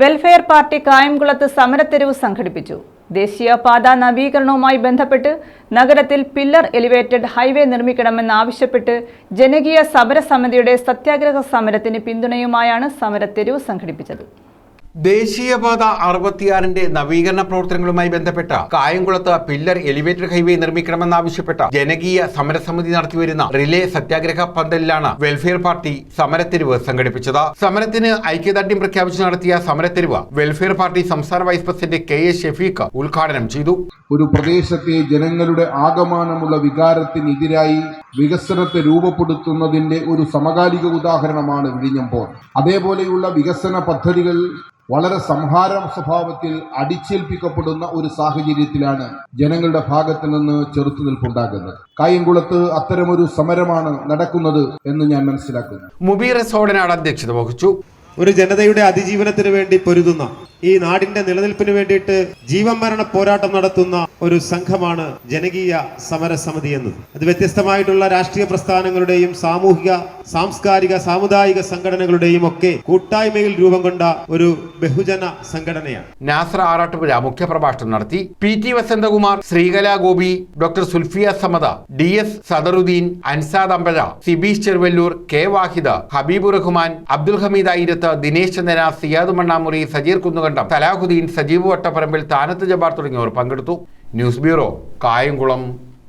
Welfare party കായംകുളത്ത് സമരത്തെരുവ് സംഘടിപ്പിച്ചു. ദേശീയപാത നവീകരണവുമായി ബന്ധപ്പെട്ട് നഗരത്തിൽ പില്ലർ എലിവേറ്റഡ് ഹൈവേ നിർമ്മിക്കണമെന്നാവശ്യപ്പെട്ട് ജനകീയ സമരസമിതിയുടെ സത്യാഗ്രഹ സമരത്തിന് പിന്തുണയുമായാണ് സമരത്തെരുവ് സംഘടിപ്പിച്ചത്. ദേശീയപാത അറുപത്തിയാറിന്റെ നവീകരണ പ്രവർത്തനങ്ങളുമായി ബന്ധപ്പെട്ട കായംകുളത്ത് പില്ലർ എലിവേറ്റഡ് ഹൈവേ നിർമ്മിക്കണമെന്നാവശ്യപ്പെട്ട ജനകീയ സമരസമിതി നടത്തിവരുന്ന റിലേ സത്യാഗ്രഹ പന്തലിലാണ് വെൽഫെയർ പാർട്ടി സമരത്തെരുവ് സംഘടിപ്പിച്ചത്. സമരത്തിന് ഐക്യദാർഢ്യം പ്രഖ്യാപിച്ച് നടത്തിയ സമരത്തെരുവ് വെൽഫെയർ പാർട്ടി സംസ്ഥാന vice president K S Shafeeq ഉദ്ഘാടനം ചെയ്തു. ഒരു പ്രദേശത്തെ ജനങ്ങളുടെ ആഗമാനമുള്ള വികാരത്തിനെതിരായി വികസനത്തെ രൂപപ്പെടുത്തുന്നതിന്റെ ഒരു സമകാലിക ഉദാഹരണമാണ് വിഴിഞ്ഞമ്പോൾ അതേപോലെയുള്ള വികസന പദ്ധതികൾ വളരെ സംഹാര സ്വഭാവത്തിൽ അടിച്ചേൽപ്പിക്കപ്പെടുന്ന ഒരു സാഹചര്യത്തിലാണ് ജനങ്ങളുടെ ഭാഗത്ത് നിന്ന് ചെറുത്തുനിൽപ്പുണ്ടാകുന്നത് കായംകുളത്ത് അത്തരമൊരു സമരമാണ് നടക്കുന്നത് എന്ന് ഞാൻ മനസ്സിലാക്കുന്നു. മുബീർ സോഡനാട് അധ്യക്ഷത വഹിച്ചു. ഒരു ജനതയുടെ അതിജീവനത്തിന് വേണ്ടി പൊരുതുന്ന ഈ നാടിന്റെ നിലനിൽപ്പിന് വേണ്ടിയിട്ട് ജീവൻ മരണ പോരാട്ടം നടത്തുന്ന ഒരു സംഘമാണ് ജനകീയ സമരസമിതി എന്നത്. അത് വ്യത്യസ്തമായിട്ടുള്ള രാഷ്ട്രീയ പ്രസ്ഥാനങ്ങളുടെയും സാമൂഹിക സാംസ്കാരിക സാമുദായിക സംഘടനകളുടെയും ഒക്കെ കൂട്ടായ്മയിൽ രൂപം കൊണ്ട ഒരു ബഹുജന സംഘടനയാണ്. നാസർ ആറാട്ടുപുഴ മുഖ്യപ്രഭാഷണം നടത്തി P T Vasanthakumar Sreekala Gopi doctor Sulfiya Samad D S Sadaruddeen Ansad Ambazha Sibeesh Cheruvallur K Wahid Habeeburahman Abdul Hameed Airath Dinesh Chandana Siyad Mannamuri Sajeer Kunnukandam Salahuddeen Sajeev Vattaparambil Thanath Jabbar തുടങ്ങിയവർ പങ്കെടുത്തു. News bureau Kayamkulam.